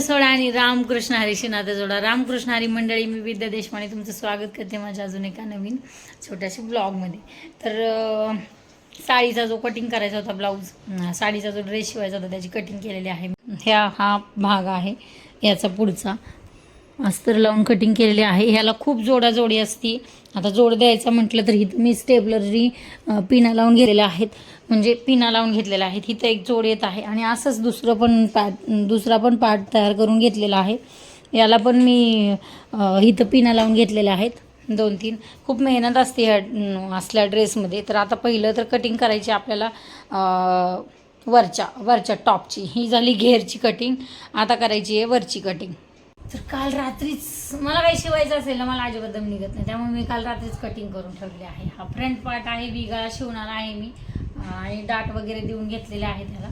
सोडा आणि रामकृष्ण हरीशी नाते जोडा. रामकृष्ण हरी मंडळी मी विद्या देशपांडे तुमचं स्वागत करते माझ्या अजून एका नवीन छोट्याशा ब्लॉगमध्ये. तर साडीचा जो कटिंग करायचा होता ब्लाऊज साडीचा जो ड्रेस शिवायचा होता त्याची कटिंग केलेली आहे. ह्या हा भाग आहे याचा पुढचा. अस्तर लावून कटिंग केलेली आहे. ह्याला खूप जोडाजोडी असती. आता जोड द्यायचा म्हटलं तर इथं मी स्टेबलरी पिना लावून घेतलेल्या आहेत. म्हणजे पिना लावून घेतलेल्या आहेत. इथं एक जोड येत आहे. आणि असंच दुसरं पण पार्ट दुसरा पण पार्ट तयार करून घेतलेला आहे. याला पण मी इथं पिना लावून घेतलेल्या आहेत. दोन तीन. खूप मेहनत असते ह्या असल्या ड्रेसमध्ये. तर आता पहिलं तर कटिंग करायची आपल्याला वरच्या वरच्या टॉपची. ही झाली घेरची कटिंग आता करायची आहे वरची कटिंग तर काल रात्रीच मला काही शिवायचं असेल ना मला अजिबात दम निघत नाही. त्यामुळे मी काल रात्रीच कटिंग करून ठेवली आहे. हा फ्रंट पार्ट आहे विगाळा शिवणार आहे मी. आणि डाट वगैरे देऊन घेतलेले आहे त्याला.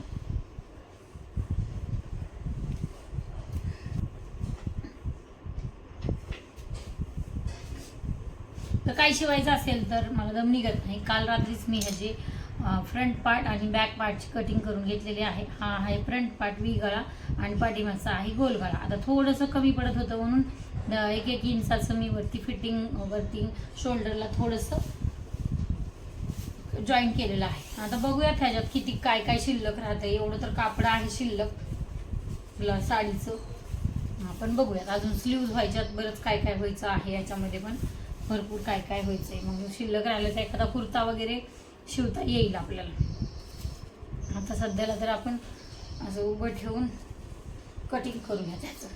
तर काही शिवायचं असेल तर मला दम निघत नाही. काल रात्रीच मी ह्याचे फ्रंट पार्ट आणि बॅक पार्टची कटिंग करून घेतलेली आहे. हा आहे फ्रंट पार्ट वी गळा आणि पाठीमागचा आहे गोलगळा आता थोडंसं कमी पडत होतं म्हणून एक एक इंचाचं मी वरती फिटिंग वरती शोल्डरला थोडंसं जॉईन केलेलं आहे. आता बघूयात ह्याच्यात किती काय काय शिल्लक राहतं एवढं तर कापड आहे शिल्लक. साडीचं आपण बघूयात. अजून स्लीव्ज व्हायच्यात बरंच काय काय व्हायचं आहे याच्यामध्ये पण. भरपूर काय काय व्हायचंय. मग शिल्लक राहिलं तर एखादा कुर्ता वगैरे शिवता येईल आपल्याला. आता सध्याला तर आपण असं उभं ठेवून कटिंग करूया त्याचं.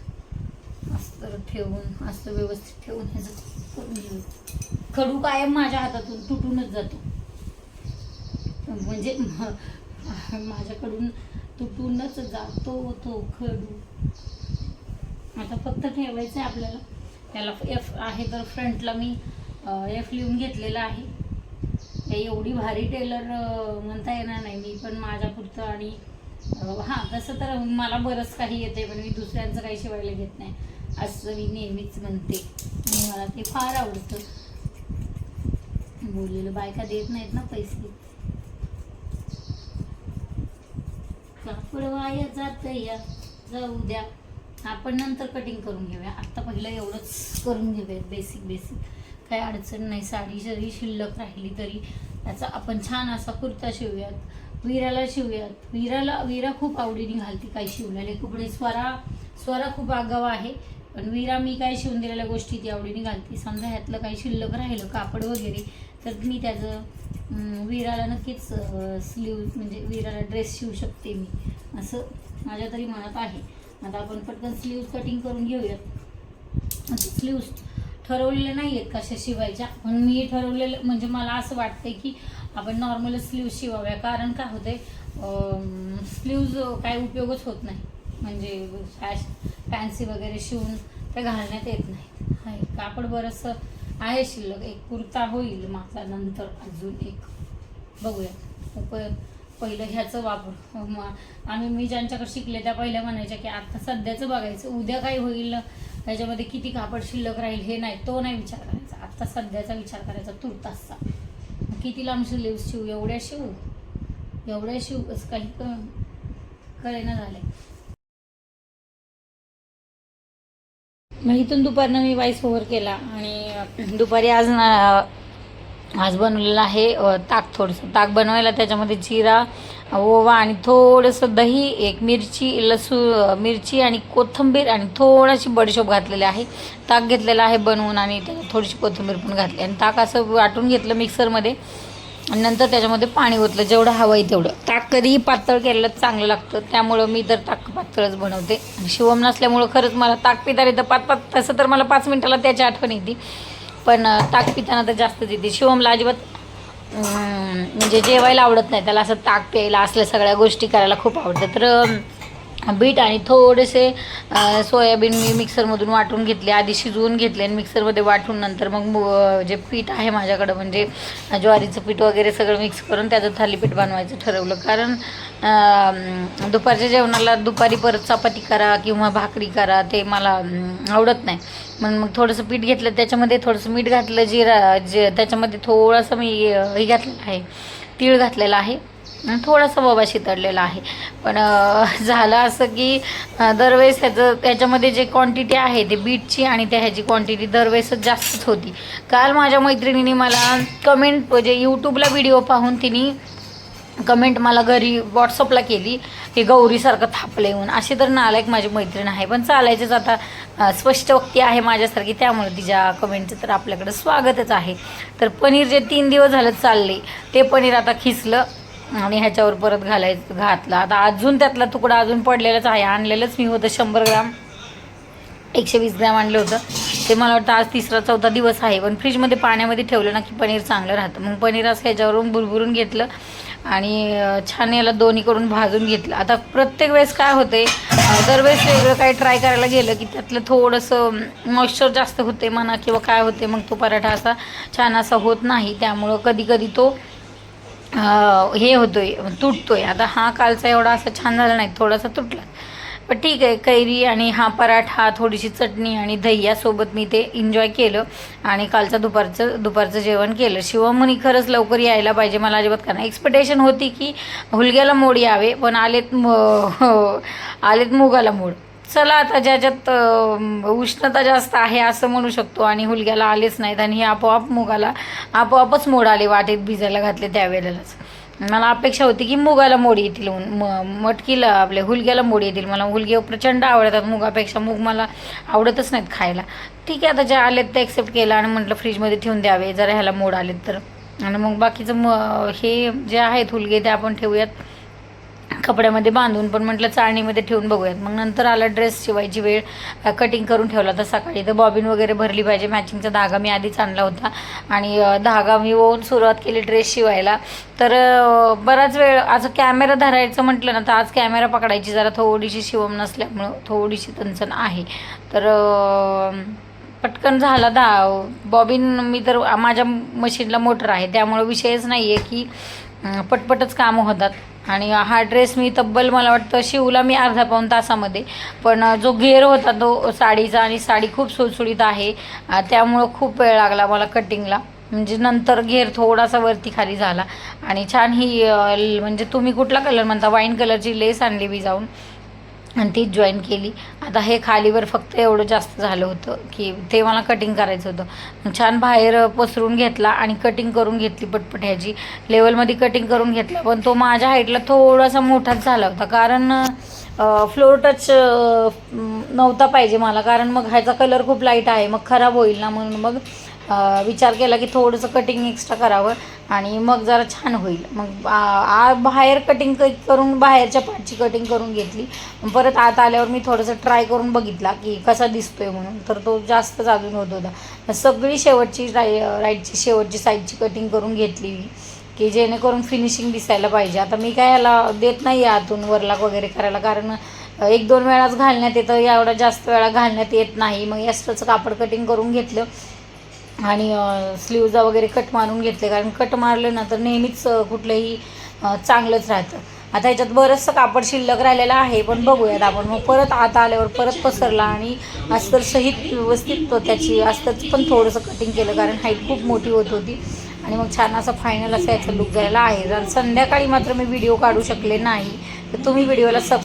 अस्तर ठेवून अस्तर व्यवस्थित ठेवून ह्याचं करून घेऊ. खडू कायम माझ्या हातातून तुटूनच जातो. म्हणजे म- माझ्याकडून तुटूनच जातो तो खडू. आता फक्त ठेवायचं आहे आपल्याला. त्याला एफ आहे तर फ्रंटला मी एफ लिहून घेतलेलं आहे. हे एवढी भारी टेलर म्हणता येणार नाही मी पण माझ्या पुरतं आणि हां तसं तर मला बरंच काही येते पण मी दुसऱ्यांचं काही शिवायला घेत नाही. असं मी नेहमीच म्हणते. आणि मला ते फार आवडतं. बोललेलं बायका देत नाहीत ना पैसे. कापड वाया जात या जाऊ द्या. आपण नंतर कटिंग करून घेऊया. आत्ता पहिलं एवढंच करून घेऊया बेसिक बेसिक काही अडचण नाही. साडी जरी शिल्लक राहिली तरी त्याचा आपण छान असा कुर्ता शिवूयात. विराला शिवूयात. विराला विरा खूप आवडीने घालते काही शिवलेले कपडे. स्वरा स्वरा खूप आगाव आहे. पण विरा मी काय शिवून दिलेल्या गोष्टी ती आवडीने घालते. समजा ह्यातलं काही शिल्लक राहिलं कापड वगैरे तर मी त्याचं वीराला विराला नक्कीच स्लीव म्हणजे वीराला ड्रेस शिवू शकते मी. असं माझ्या तरी मनात आहे. आता आपण पटकन स्लीव्ज कटिंग करून घेऊयात. स्लीव्ज ठरवलेल्या नाही आहेत कशा शिवायच्या. पण मी ठरवलेलं म्हणजे मला असं वाटतंय की आपण नॉर्मल स्लीव शिवाव्या. कारण काय होते स्लीव्ज काय उपयोगच होत नाही. म्हणजे फॅश फॅन्सी वगैरे शिवून ते घालण्यात येत नाही आहे कापड बरंचसं आहे शिल्लक. एक कुर्ता होईल माझा नंतर अजून एक. बघूया. प- पहिलं ह्याचं वापर. म- आम्ही मी ज्यांच्याकडे शिकले त्या पहिल्या म्हणायच्या की आता सध्याचं बघायचं. उद्या काय होईल? त्याच्यामध्ये किती कापड शिल्लक राहील हे नाही तो नाही विचार करायचा. आता सध्याचा विचार करायचा तुर्तासचा किती लांब शिव शिव? एवढ्या शिव? एवढ्या शिव असं काही क- कळेना झाले. मग इथून दुपारनं मी वाईस ओव्हर केला आणि दुपारी आज ना आज बनवलेलं आहे ताक थोडंसं. ताक बनवायला त्याच्यामध्ये जिरा ओवा आणि थोडंसं दही एक मिरची लसू मिरची आणि कोथिंबीर आणि थोडीशी बडीशोप घातलेली आहे. ताक घेतलेलं आहे बनवून आणि त्याला थोडीशी कोथिंबीर पण घातली. आणि ताक असं वाटून घेतलं मिक्सरमध्ये आणि नंतर त्याच्यामध्ये पाणी ओतलं. जेवढं हवं आहे तेवढं. ताक कधीही पातळ केलेलं चांगलं लागतं. त्यामुळं मी तर ताक पातळच बनवते. आणि शिवम नसल्यामुळं खरंच मला ताक पिता येतं पाच पाच तसं तर मला पाच मिनिटाला त्याची आठवण येते. पण ताक पिताना तर जास्तच येते. शिवमला अजिबात म्हणजे जेवायला आवडत नाही त्याला असं ताक प्यायला असल्या सगळ्या गोष्टी करायला खूप आवडतं तर बीट आणि थोडेसे सोयाबीन मी मिक्सरमधून वाटून घेतले. आधी शिजवून घेतले आणि मिक्सरमध्ये वाटून नंतर मग जे पीठ आहे माझ्याकडं म्हणजे ज्वारीचं पीठ वगैरे सगळं मिक्स करून त्याचं थालीपीठ बनवायचं ठरवलं. कारण दुपारच्या जेवणाला दुपारी परत चपाती करा किंवा भाकरी करा ते मला आवडत नाही. मग मग थोडंसं पीठ घेतलं. त्याच्यामध्ये थोडंसं मीठ घातलं जिरा जे त्याच्यामध्ये थोडंसं मी हे घातलेलं आहे तीळ घातलेलं आहे. थोडासा बाबा शितडलेला आहे. पण झालं असं की दरवेळेस त्याचं त्याच्यामध्ये जे क्वांटिटी आहे ते बीटची आणि त्या ह्याची क्वांटिटी दरवेळेसच जास्तच होती. काल माझ्या मैत्रिणीने मला कमेंट म्हणजे यूट्यूबला व्हिडिओ पाहून तिने कमेंट मला घरी व्हॉट्सअपला केली की गौरीसारखं थापलं येऊन अशी तर नालायक माझी मैत्रीण आहे पण चालायचंच आता स्पष्ट वक्ती आहे माझ्यासारखी त्यामुळे तिच्या कमेंटचं तर आपल्याकडं स्वागतच आहे. तर पनीर जे तीन दिवस झालं चालले ते पनीर आता खिसलं. आणि ह्याच्यावर परत घालायचं घातला. आता अजून त्यातला तुकडा अजून पडलेलाच आहे. आणलेलंच मी होतं शंभर ग्राम. एकशे वीस ग्रॅम आणलं होतं. ते मला वाटतं आज तिसरा चौथा दिवस आहे. पण फ्रीजमध्ये पाण्यामध्ये ठेवलं ना की पनीर चांगलं राहतं. मग पनीर असं ह्याच्यावरून बुरबुरून घेतलं आणि छान याला दोन्हीकडून भाजून घेतलं. आता प्रत्येक वेळेस काय होते दरवेळेस वेगळं काही ट्राय करायला गेलं की त्यातलं थोडंसं मॉइश्चर जास्त होते म्हणा किंवा काय होते मग तो पराठा असा छान असा होत नाही. त्यामुळं कधी कधी तो हे होतोय तुटतोय. आता हा कालचा एवढा असा छान झाला नाही थोडासा तुटला. पण ठीक आहे कैरी आणि हा पराठा थोडीशी चटणी आणि दही यासोबत मी ते एन्जॉय केलं. आणि कालचं दुपारचं दुपारचं जेवण केलं. शिवमुनी खरंच लवकर यायला पाहिजे मला अजिबात कारण एक्सपेक्टेशन होती की हुलग्याला मोड यावे पण आलेत म- हो, आलेत मुगाला मोड. चला आता ज्याच्यात उष्णता जास्त आहे असं म्हणू शकतो आणि हुलग्याला आलेच नाहीत आणि हे आपोआप मुगाला आपोआपच मोड आले वाटेत भिजायला घातले त्यावेळेलाच. मला अपेक्षा होती की मुगाला मोड येतील म मटकीला आपल्या हुलग्याला मोड येतील. मला हुलगे प्रचंड आवडतात मुगापेक्षा मूग मला आवडतच नाहीत खायला. ठीक आहे आता ज्या आलेत ते ॲक्सेप्ट केलं आणि म्हटलं फ्रीजमध्ये ठेवून द्यावे जरा ह्याला मोड आलेत तर. आणि मग बाकीचं म हे जे आहेत हुलगे ते आपण ठेवूयात. कपड्यामध्ये बांधून पण म्हटलं चाळणीमध्ये ठेवून बघूयात. मग नंतर आला ड्रेस शिवायची वेळ कटिंग करून ठेवला तर सकाळी. तर बॉबिन वगैरे भरली पाहिजे. मॅचिंगचा धागा मी आधीच आणला होता. आणि धागा मी होऊन सुरुवात केली ड्रेस शिवायला. तर बराच वेळ आज कॅमेरा धरायचं म्हटलं ना तर आज कॅमेरा पकडायची. जरा थोडीशी शिवम नसल्यामुळं थोडीशी तणचण आहे. तर पटकन झाला दा बॉबिन मी तर माझ्या मशीनला मोटर आहे. त्यामुळं विषयच नाही आहे की पटपटच कामं होतात. आणि हा ड्रेस मी तब्बल मला वाटतं शिवला मी अर्धा पाऊण तासामध्ये. पण जो घेर होता तो साडीचा आणि साडी खूप सुळसुळीत आहे. त्यामुळं खूप वेळ लागला मला कटिंगला म्हणजे नंतर घेर थोडासा वरती खाली झाला. आणि छान ही म्हणजे तुम्ही कुठला कलर म्हणता? वाईन कलरची लेस आणली मी जाऊन. आणि तीच जॉईन केली. आता हे खालीवर फक्त एवढं जास्त झालं होतं की ते मला कटिंग करायचं होतं. छान बाहेर पसरून घेतला आणि कटिंग करून घेतली पटपट ह्याची. लेवलमध्ये कटिंग करून घेतला पण तो माझ्या हाईटला थोडासा मोठाच झाला होता. कारण फ्लोर टच नव्हता पाहिजे मला. कारण मग ह्याचा कलर खूप लाइट आहे मग खराब होईल ना म्हणून मग विचार केला की थोडंसं कटिंग एक्स्ट्रा करावं आणि मग जरा छान होईल. मग आ- बाहेर कटिंग करून बाहेरच्या पाठची कटिंग करून घेतली. परत आत आल्यावर मी थोडंसं ट्राय करून बघितला की कसा दिसतोय म्हणून. तर तो जास्तच अजून होत होता. सगळी शेवटची राय राईटची शेवटची साईडची कटिंग करून घेतली मी की जेणेकरून फिनिशिंग दिसायला पाहिजे. आता मी काय याला देत नाही आहे आतून वरलाक वगैरे करायला कारण एक दोन वेळाच घालण्यात येतं. एवढा जास्त वेळा घालण्यात येत नाही. मग एक्स्ट्राचं कापड कटिंग करून घेतलं. आणि स्लीवजा वगैरे कट मारून घेतले कारण कट मारलं ना तर नेहमीच कुठलंही चांगलंच राहतं. आता ह्याच्यात बरंचसं कापड शिल्लक राहिलेलं आहे पण बघूयात आपण. मग परत आत आल्यावर परत पसरला आणि अस्तर सहित व्यवस्थित त्याची अस्तरचं पण थोडंसं कटिंग केलं कारण हाईट खूप मोठी होत होती. आणि मग छान असं फायनल असं याचा लुक झालेला आहे. जर संध्याकाळी मात्र मी व्हिडिओ काढू शकले नाही तर तुम्ही व्हिडिओला सब